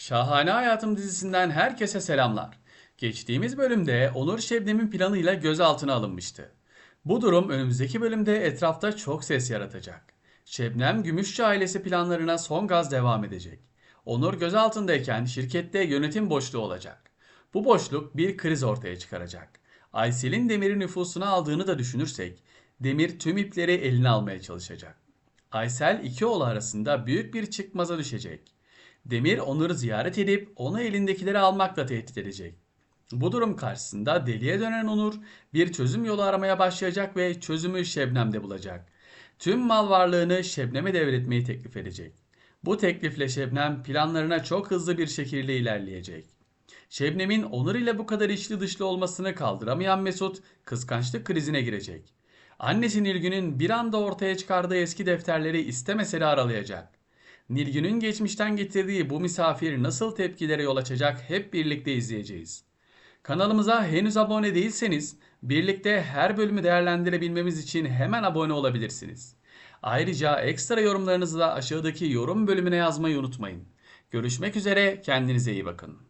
Şahane Hayatım dizisinden herkese selamlar. Geçtiğimiz bölümde Onur Şebnem'in planıyla gözaltına alınmıştı. Bu durum önümüzdeki bölümde etrafta çok ses yaratacak. Şebnem Gümüşçü ailesi planlarına son gaz devam edecek. Onur gözaltındayken şirkette yönetim boşluğu olacak. Bu boşluk bir kriz ortaya çıkaracak. Aysel'in Demir'i nüfusuna aldığını da düşünürsek, Demir tüm ipleri eline almaya çalışacak. Aysel iki oğlu arasında büyük bir çıkmaza düşecek. Demir Onur'u ziyaret edip onu elindekileri almakla tehdit edecek. Bu durum karşısında deliye dönen Onur bir çözüm yolu aramaya başlayacak ve çözümü Şebnem'de bulacak. Tüm mal varlığını Şebnem'e devretmeyi teklif edecek. Bu teklifle Şebnem planlarına çok hızlı bir şekilde ilerleyecek. Şebnem'in Onur ile bu kadar içli dışlı olmasını kaldıramayan Mesut kıskançlık krizine girecek. Annesi Nilgün'ün bir anda ortaya çıkardığı eski defterleri istemese de aralayacak. Nilgün'ün geçmişten getirdiği bu misafir nasıl tepkilere yol açacak hep birlikte izleyeceğiz. Kanalımıza henüz abone değilseniz birlikte her bölümü değerlendirebilmemiz için hemen abone olabilirsiniz. Ayrıca ekstra yorumlarınızı da aşağıdaki yorum bölümüne yazmayı unutmayın. Görüşmek üzere, kendinize iyi bakın.